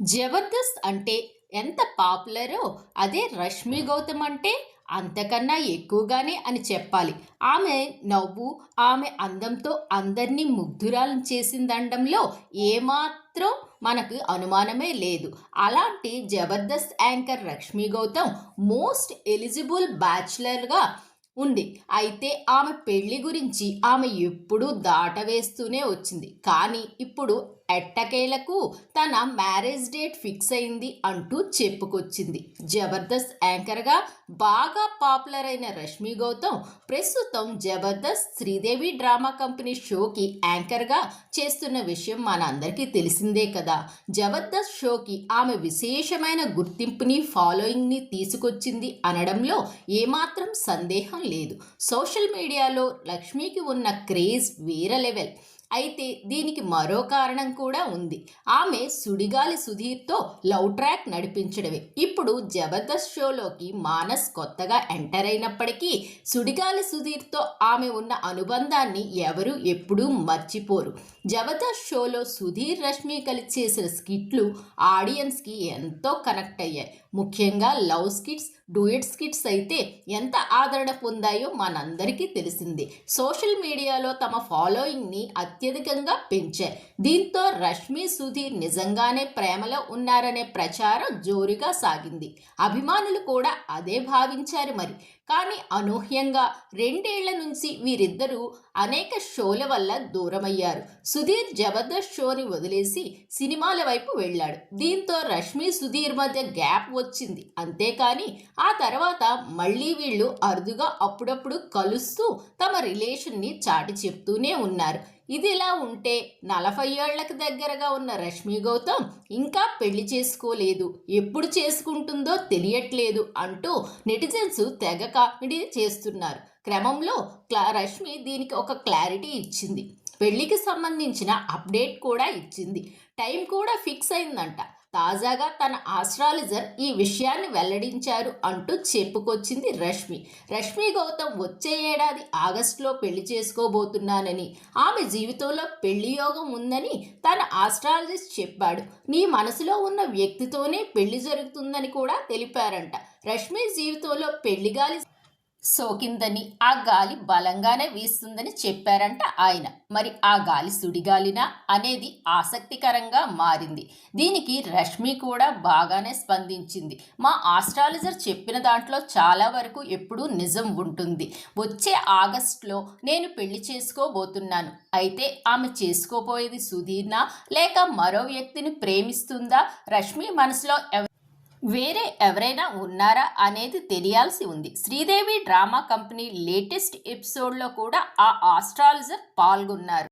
జబర్దస్త్ అంటే ఎంత పాపులరో అదే రష్మి గౌతమ్ అంటే అంతకన్నా ఎక్కువగానే అని చెప్పాలి. ఆమె నవ్వు ఆమె అందంతో అందరినీ ముగ్ధురాలను చేసిందండంలో ఏమాత్రం మనకు అనుమానమే లేదు. అలాంటి Jabardasth anchor Rashmi Gautam most eligible బ్యాచులర్గా ఉంది. అయితే ఆమె పెళ్ళి గురించి ఆమె ఎప్పుడూ దాటవేస్తూనే వచ్చింది. కానీ ఇప్పుడు ఎట్టకేలకు తన మ్యారేజ్ డేట్ ఫిక్స్ అయింది అంటూ చెప్పుకొచ్చింది. జబర్దస్త్ యాంకర్గా బాగా పాపులర్ అయిన రష్మి గౌతమ్ ప్రస్తుతం జబర్దస్త్ శ్రీదేవి డ్రామా కంపెనీ షోకి యాంకర్గా చేస్తున్న విషయం మనందరికీ తెలిసిందే కదా. జబర్దస్త్ షోకి ఆమె విశేషమైన గుర్తింపుని ఫాలోయింగ్ని తీసుకొచ్చింది అనడంలో ఏమాత్రం సందేహం లేదు. సోషల్ మీడియాలో లక్ష్మికి ఉన్న క్రేజ్ వేరే లెవెల్. అయితే దీనికి మరో కారణం కూడా ఉంది. ఆమె సుడిగాలి సుధీర్తో లవ్ ట్రాక్ నడిపించడమే. ఇప్పుడు జబర్దస్త్ షోలోకి మానస్ కొత్తగా ఎంటర్ అయినప్పటికీ సుడిగాలి సుధీర్తో ఆమె ఉన్న అనుబంధాన్ని ఎవరు ఎప్పుడూ మర్చిపోరు. జబర్దస్త్ షోలో సుధీర్ రష్మి కలిసి చేసిన స్కిట్లు ఆడియన్స్కి ఎంతో కనెక్ట్ అయ్యాయి. ముఖ్యంగా లవ్ స్కిట్స్ డూయట్ స్కిట్స్ అయితే ఎంత ఆదరణ పొందాయో మనందరికీ తెలిసిందే. సోషల్ మీడియాలో తమ ఫాలోయింగ్ని అత్యధికంగా పెంచాయి దీంతో రష్మి సుధీర్ నిజంగానే ప్రేమలో ఉన్నారనే ప్రచారం జోరుగా సాగింది. అభిమానులు కూడా అదే భావించారు మరి. కానీ అనూహ్యంగా రెండేళ్ళ నుంచి వీరిద్దరూ అనేక షోల వల్ల దూరమయ్యారు. సుధీర్ జబర్దస్త్ షోని వదిలేసి సినిమాల వైపు వెళ్ళాడు. దీంతో రష్మి సుధీర్ మధ్య గ్యాప్ వచ్చింది. అంతేకాని ఆ తర్వాత మళ్ళీ వీళ్ళు అరుదుగా అప్పుడప్పుడు కలుస్తూ తమ రిలేషన్ని చాటి చెప్తూనే ఉన్నారు. ఇదిలా ఉంటే నలభై ఏళ్ళకు దగ్గరగా ఉన్న రష్మి గౌతమ్ ఇంకా పెళ్ళి చేసుకోలేదు. ఎప్పుడు చేసుకుంటుందో తెలియట్లేదు అంటూ నెటిజన్స్ తెగ కామెడీ చేస్తున్నారు. క్రమంలో క్లా రష్మి దీనికి ఒక క్లారిటీ ఇచ్చింది. పెళ్ళికి సంబంధించిన అప్డేట్ కూడా ఇచ్చింది. టైం కూడా ఫిక్స్ అయిందంట. తాజాగా తన ఆస్ట్రాలజర్ ఈ విషయాన్ని వెల్లడించారు అంటూ చెప్పుకొచ్చింది రష్మి. రష్మి గౌతమ్ వచ్చే ఏడాది ఆగస్టులో పెళ్ళి చేసుకోబోతున్నానని ఆమె జీవితంలో పెళ్ళి యోగం ఉందని తన ఆస్ట్రాలజిస్ట్ చెప్పాడు. నీ మనసులో ఉన్న వ్యక్తితోనే పెళ్ళి జరుగుతుందని కూడా తెలిపారంట. రష్మి జీవితంలో పెళ్ళిగాలి సోకిందని ఆ గాలి బలంగానే వీస్తుందని చెప్పారంట ఆయన. మరి ఆ గాలి సుడిగాలినా అనేది ఆసక్తికరంగా మారింది. దీనికి రష్మి కూడా బాగానే స్పందించింది. మా ఆస్ట్రాలజర్ చెప్పిన దాంట్లో చాలా వరకు ఎప్పుడూ నిజం ఉంటుంది. వచ్చే ఆగస్ట్లో నేను పెళ్ళి చేసుకోబోతున్నాను. అయితే ఆమె చేసుకోబోయేది సుధీర్నా లేక మరో వ్యక్తిని ప్రేమిస్తుందా? రష్మి మనసులో ఎవ వేరే ఎవరైనా ఉన్నారా అనేది తెలియాల్సి ఉంది. శ్రీదేవి డ్రామా కంపెనీ లేటెస్ట్ ఎపిసోడ్లో కూడా ఆ ఆస్ట్రాలజర్ పాల్గొన్నారు.